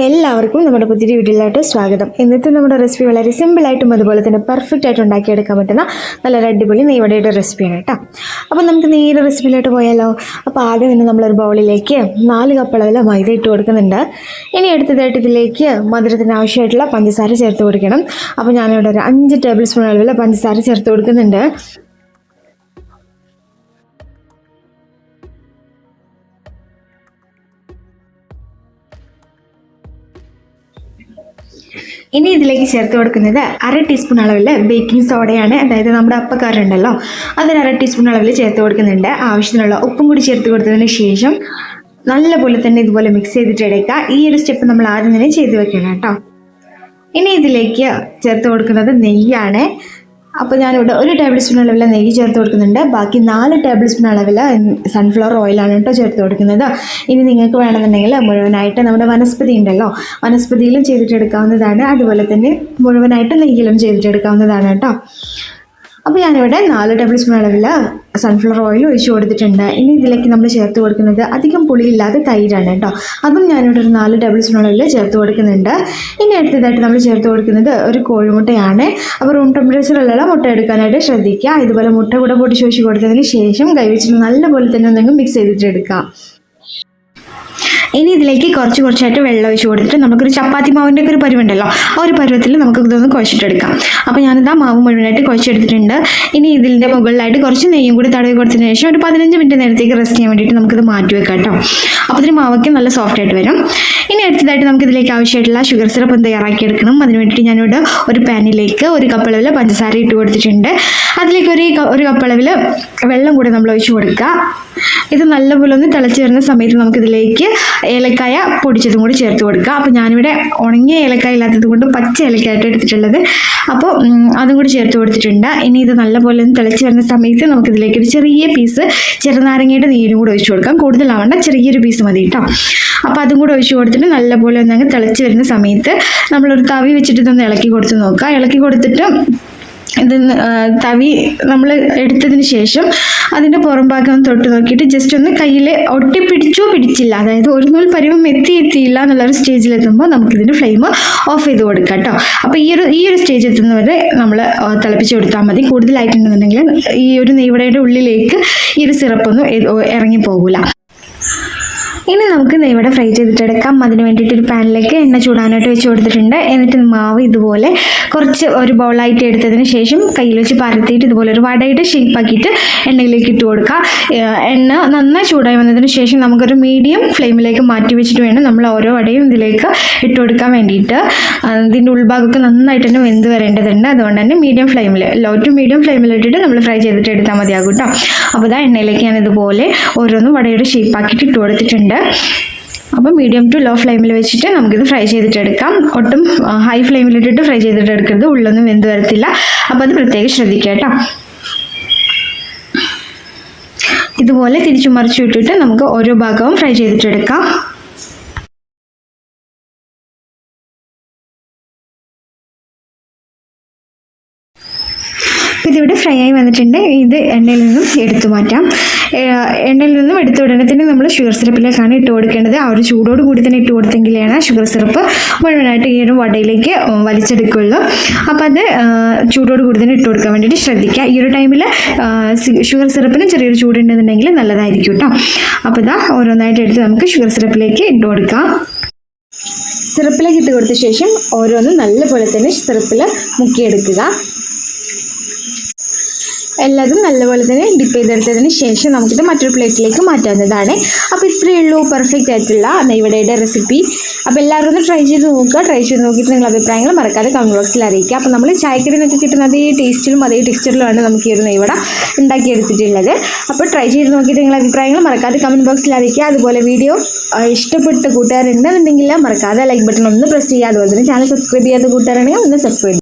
എല്ലാവർക്കും നമ്മുടെ പുതിയ വീട്ടിലോട്ട് സ്വാഗതം. ഇന്നത്തെ നമ്മുടെ റെസിപ്പി വളരെ സിമ്പിളായിട്ടും അതുപോലെ തന്നെ പെർഫെക്റ്റ് ആയിട്ട് ഉണ്ടാക്കിയെടുക്കാൻ പറ്റുന്ന നല്ല അടിപൊളി നെയ്വടയുടെ റെസിപ്പിയാണ് കേട്ടോ അപ്പോൾ നമുക്ക് നേരെ റെസിപ്പിയിലോട്ട് പോയാലോ? അപ്പോൾ ആദ്യം തന്നെ നമ്മളൊരു ബൗളിലേക്ക് നാല് കപ്പ് മൈദ ഇട്ട് കൊടുക്കുന്നുണ്ട്. ഇനി അടുത്തതായിട്ട് ഇതിലേക്ക് മധുരത്തിന് ആവശ്യമായിട്ടുള്ള പഞ്ചസാര ചേർത്ത് കൊടുക്കണം. അപ്പോൾ ഞാനിവിടെ ഒരു അഞ്ച് ടേബിൾ സ്പൂൺ അളവിൽ പഞ്ചസാര ചേർത്ത് കൊടുക്കുന്നുണ്ട്. ഇനി ഇതിലേക്ക് ചേർത്ത് കൊടുക്കുന്നത് അര ടീസ്പൂൺ അളവിൽ ബേക്കിംഗ് സോഡയാണ് അതായത് നമ്മുടെ അപ്പക്കാരുണ്ടല്ലോ അതൊരു അര ടീസ്പൂൺ അളവിൽ ചേർത്ത് കൊടുക്കുന്നുണ്ട്. ആവശ്യത്തിനുള്ള ഉപ്പും കൂടി ചേർത്ത് കൊടുത്തതിന് ശേഷം നല്ലപോലെ തന്നെ ഇതുപോലെ മിക്സ് ചെയ്തിട്ട് എടുക്കുക. ഈ ഒരു സ്റ്റെപ്പ് നമ്മൾ ആദ്യം തന്നെ ചെയ്ത് വെക്കണം കേട്ടോ. ഇനി ഇതിലേക്ക് ചേർത്ത് കൊടുക്കുന്നത് നെയ്യാണ്. അപ്പോൾ ഞാനിവിടെ ഒരു ടേബിൾ സ്പൂൺ അളവിൽ നെയ്യ് ചേർത്ത് കൊടുക്കുന്നുണ്ട്. ബാക്കി നാല് ടേബിൾ സ്പൂൺ അളവിൽ സൺഫ്ലവർ ഓയിലാണ് കേട്ടോ ചേർത്ത് കൊടുക്കുന്നത്. ഇനി നിങ്ങൾക്ക് വേണമെന്നുണ്ടെങ്കിൽ മുഴുവനായിട്ട് നമ്മുടെ വനസ്പതി ഉണ്ടല്ലോ വനസ്പതിയിലും ചെയ്തിട്ടെടുക്കാവുന്നതാണ്. അതുപോലെ തന്നെ മുഴുവനായിട്ട് നെയ്യിലും ചെയ്തിട്ടെടുക്കാവുന്നതാണ് കേട്ടോ അപ്പോൾ ഞാനിവിടെ നാല് ടേബിൾ സ്പൂൺ അളവിൽ സൺഫ്ലവർ ഓയിൽ ഒഴിച്ചു കൊടുത്തിട്ടുണ്ട്. ഇനി ഇതിലേക്ക് നമ്മൾ ചേർത്ത് കൊടുക്കുന്നത് അധികം പുളിയില്ലാതെ തൈരാണ് കേട്ടോ. അതും ഞാനിവിടെ ഒരു നാല് ടേബിൾ സ്പൂൺ അളവിൽ ചേർത്ത് കൊടുക്കുന്നുണ്ട്. ഇനി അടുത്തതായിട്ട് നമ്മൾ ചേർത്ത് കൊടുക്കുന്നത് ഒരു കോഴിമുട്ടയാണ്. അപ്പോൾ റൂം ടെമ്പറേച്ചറിലുള്ള മുട്ട എടുക്കാനായിട്ട് ശ്രദ്ധിക്കുക. ഇതുപോലെ മുട്ട കൂടെ പൊടിച്ച് ഒഴിച്ച് കൊടുത്തതിന് ശേഷം കൈവച്ചിട്ട് നല്ലപോലെ തന്നെ ഒന്നെങ്കിൽ മിക്സ് ചെയ്തിട്ട് എടുക്കാം. ഇനി ഇതിലേക്ക് കുറച്ച് കുറച്ചായിട്ട് വെള്ളം ഒഴിച്ച് കൊടുത്തിട്ട് നമുക്കൊരു ചപ്പാത്തി മാവിന്റെ ഒക്കെ ഒരു പരുവുണ്ടല്ലോ ആ ഒരു പരുവത്തിൽ നമുക്ക് ഇതൊന്ന് കുഴച്ചിട്ടെടുക്കാം. അപ്പോൾ ഞാനിതാ മാവ് മുഴുവനായിട്ട് കുഴച്ചെടുത്തിട്ടുണ്ട്. ഇനി ഇതിന്റെ മുകളിലായിട്ട് കുറച്ച് നെയ്യും കൂടി തടവി കൊടുത്തതിന് ശേഷം ഒരു പതിനഞ്ച് മിനിറ്റ് നേരത്തേക്ക് റെസ്റ്റ് ചെയ്യാൻ വേണ്ടിയിട്ട് നമുക്കിത് മാറ്റി വെക്കാം കേട്ടോ. അപ്പോൾ ഇതിന് മാവൊക്കെ നല്ല സോഫ്റ്റ് ആയിട്ട് വരും. ഇനി അടുത്തതായിട്ട് നമുക്ക് ഇതിലേക്ക് ആവശ്യമായിട്ടുള്ള ഷുഗർ സിറപ്പ് ഒന്ന് തയ്യാറാക്കിയെടുക്കണം. അതിന് വേണ്ടിയിട്ട് ഞാനിവിടെ ഒരു പാനിലേക്ക് ഒരു കപ്പളവിൽ പഞ്ചസാര ഇട്ട് കൊടുത്തിട്ടുണ്ട്. അതിലേക്ക് ഒരു ഒരു കപ്പളവിൽ വെള്ളം കൂടി നമ്മൾ ഒഴിച്ചു കൊടുക്കുക. ഇത് നല്ലപോലെ ഒന്ന് തിളച്ച് വരുന്ന സമയത്ത് നമുക്കിതിലേക്ക് ഏലക്കായ പൊടിച്ചതും കൂടി ചേർത്ത് കൊടുക്കുക. അപ്പോൾ ഞാനിവിടെ ഉണങ്ങിയ ഏലക്കായ ഇല്ലാത്തത് കൊണ്ട് പച്ച ഏലക്കായിട്ട് എടുത്തിട്ടുള്ളത്. അപ്പോൾ അതും കൂടി ചേർത്ത് കൊടുത്തിട്ടുണ്ട്. ഇനി ഇത് നല്ലപോലെ ഒന്ന് തിളച്ച് വരുന്ന സമയത്ത് നമുക്കിതിലേക്ക് ഒരു ചെറിയ പീസ് ചെറുനാരങ്ങയുടെ നീരും കൂടി ഒഴിച്ചു കൊടുക്കാം. കൂടുതലാവണ്ട ചെറിയൊരു പീസ് മതി കേട്ടോ. അപ്പോൾ അതും കൂടി ഒഴിച്ചു കൊടുത്തിട്ട് നല്ലപോലെ ഒന്ന് അങ്ങ് തിളച്ച് വരുന്ന സമയത്ത് നമ്മളൊരു തവി വെച്ചിട്ട് ഇതൊന്ന് ഇളക്കി കൊടുത്ത് നോക്കുക. ഇളക്കി കൊടുത്തിട്ട് ഇത് തവി നമ്മൾ എടുത്തതിന് ശേഷം അതിന്റെ പുറം ഭാഗം ഒന്ന് തൊട്ട് നോക്കിയിട്ട് ജസ്റ്റ് ഒന്ന് കയ്യിൽ ഒട്ടിപ്പിടിച്ചോ പിടിച്ചില്ല. അതായത് ഒരു നൂൽ പരിവം എത്തി എത്തിയില്ല എന്നുള്ളൊരു സ്റ്റേജിലെത്തുമ്പോൾ നമുക്കിതിന്റെ ഫ്ലെയിം ഓഫ് ചെയ്ത് കൊടുക്കാം കേട്ടോ അപ്പോൾ ഈ ഒരു ഈ ഒരു സ്റ്റേജ് എത്തുന്നവരെ നമ്മൾ തിളപ്പിച്ച് കൊടുത്താൽ മതി. കൂടുതലായിട്ടുണ്ടെന്നുണ്ടെങ്കിൽ ഈ ഒരു നെയ്വടയുടെ ഉള്ളിലേക്ക് ഈ ഒരു സിറപ്പൊന്നും ഇറങ്ങി പോകില്ല ഇനി നമുക്ക് നെയ്വട ഫ്രൈ ചെയ്തിട്ടെടുക്കാം അതിന് വേണ്ടിയിട്ട് ഒരു പാനിലേക്ക് എണ്ണ ചൂടാനായിട്ട് വെച്ച് കൊടുത്തിട്ടുണ്ട്. എന്നിട്ട് മാവ് ഇതുപോലെ കുറച്ച് ഒരു ബൗളായിട്ട് എടുത്തതിന് ശേഷം കയ്യിൽ വെച്ച് പരത്തിയിട്ട് ഇതുപോലെ ഒരു വടയുടെ ഷേപ്പാക്കിയിട്ട് എണ്ണയിലേക്ക് ഇട്ട് കൊടുക്കുക. എണ്ണ നന്നായി ചൂടായി വന്നതിന് ശേഷം നമുക്കൊരു മീഡിയം ഫ്ലെയിമിലേക്ക് മാറ്റി വെച്ചിട്ട് വേണം നമ്മൾ ഓരോ വടയും ഇതിലേക്ക് ഇട്ട് കൊടുക്കാൻ വേണ്ടിയിട്ട്. ഇതിന്റെ ഉൾഭാഗമൊക്കെ നന്നായിട്ട് തന്നെ വെന്ത് വരേണ്ടതുണ്ട്. അതുകൊണ്ട് തന്നെ മീഡിയം ഫ്ലെയിമിൽ ലോ ടു മീഡിയം ഫ്ലെയിമിൽ ഇട്ടിട്ട് നമ്മൾ ഫ്രൈ ചെയ്തിട്ട് എടുത്താൽ മതിയാകും കേട്ടോ. അപ്പോൾ ഇതാ എണ്ണയിലേക്ക് ഞാൻ ഇതുപോലെ ഓരോന്നും വടയുടെ ഷേപ്പാക്കിയിട്ട് ഇട്ട് കൊടുത്തിട്ടുണ്ട്. അപ്പോൾ മീഡിയം ടു ലോ ഫ്ലെയിമിൽ വെച്ചിട്ട് നമുക്കിത് ഫ്രൈ ചെയ്തിട്ടെടുക്കാം. ഒട്ടും ഹൈ ഫ്ലെയിമിലിട്ടിട്ട് ഫ്രൈ ചെയ്തിട്ട് എടുക്കരുത് ഉള്ളൊന്നും വെന്ത് വരത്തില്ല. അപ്പോൾ അത് പ്രത്യേകം ശ്രദ്ധിക്കുക കേട്ടോ. ഇതുപോലെ തിരിച്ചു മറിച്ചു വിട്ടിട്ട് നമുക്ക് ഓരോ ഭാഗവും ഫ്രൈ ചെയ്തിട്ടെടുക്കാം. ഇതിവിടെ ഫ്രൈ ആയി വന്നിട്ടുണ്ട്. ഇത് എണ്ണയിൽ നിന്നും എടുത്തു മാറ്റാം. എണ്ണയിൽ നിന്നും എടുത്ത ഉടനെ തന്നെ നമ്മൾ ഷുഗർ സിറപ്പിലേക്കാണ് ഇട്ട് കൊടുക്കേണ്ടത്. ആ ഒരു ചൂടോട് കൂടി തന്നെ ഇട്ട് കൊടുത്തെങ്കിലാണ് ഷുഗർ സിറപ്പ് മുഴുവനായിട്ട് ഈ ഒരു വടയിലേക്ക് വലിച്ചെടുക്കുള്ളൂ അപ്പോൾ അത് ചൂടോട് കൂടി തന്നെ ഇട്ട് കൊടുക്കാൻ വേണ്ടിയിട്ട് ശ്രദ്ധിക്കുക. ഈ ഒരു ടൈമിൽ ഷുഗർ സിറപ്പിന് ചെറിയൊരു ചൂടുണ്ടെന്നുണ്ടെങ്കിൽ നല്ലതായിരിക്കും കേട്ടോ അപ്പോൾ ഇതാ ഓരോന്നായിട്ട് എടുത്ത് നമുക്ക് ഷുഗർ സിറപ്പിലേക്ക് ഇട്ട് കൊടുക്കാം. സിറപ്പിലേക്ക് ഇട്ട് കൊടുത്ത ശേഷം ഓരോന്നും നല്ലപോലെ തന്നെ സിറപ്പിൽ മുക്കിയെടുക്കുക. എല്ലാതും നല്ലപോലെ തന്നെ ഡിപ്പ് ചെയ്തെടുത്തതിന് ശേഷം നമുക്കിത് മറ്റൊരു പ്ലേറ്റിലേക്ക് മാറ്റാവുന്നതാണ്. അപ്പോൾ ഇത്രയേ ഉള്ളൂ പെർഫെക്റ്റ് ആയിട്ടുള്ള നെയ്വടയുടെ റെസിപ്പി അപ്പോൾ എല്ലാവരും ഒന്ന് ട്രൈ ചെയ്ത് നോക്കുക. ട്രൈ ചെയ്ത് നോക്കിയിട്ട് നിങ്ങളുടെ അഭിപ്രായങ്ങൾ മറക്കാതെ കമന്റ് ബോക്സിൽ അറിയിക്കുക. അപ്പോൾ നമ്മൾ ചായക്കടയിൽ നിന്നൊക്കെ കിട്ടുന്ന അതേ ടേസ്റ്റിലും അതേ ടെക്സ്ചറിലുമാണ് നമുക്ക് ഈ ഒരു നെയ്വട ഉണ്ടാക്കിയെടുത്തിട്ടുള്ളത്. അപ്പോൾ ട്രൈ ചെയ്ത് നോക്കിയിട്ട് നിങ്ങളുടെ അഭിപ്രായങ്ങൾ മറക്കാതെ കമന്റ് ബോക്സിൽ അറിയിക്കുക. അതുപോലെ വീഡിയോ ഇഷ്ടപ്പെട്ട കൂട്ടുകാരുണ്ടെന്നുണ്ടെങ്കിൽ മറക്കാതെ ലൈക്ക് ബട്ടൺ ഒന്ന് പ്രസ് ചെയ്യുക. അതുപോലെ തന്നെ ചാനൽ സബ്സ്ക്രൈബ് ചെയ്യാത്ത കൂട്ടുകാരാണെങ്കിൽ ഒന്ന് സബ്സ്ക്രൈബ്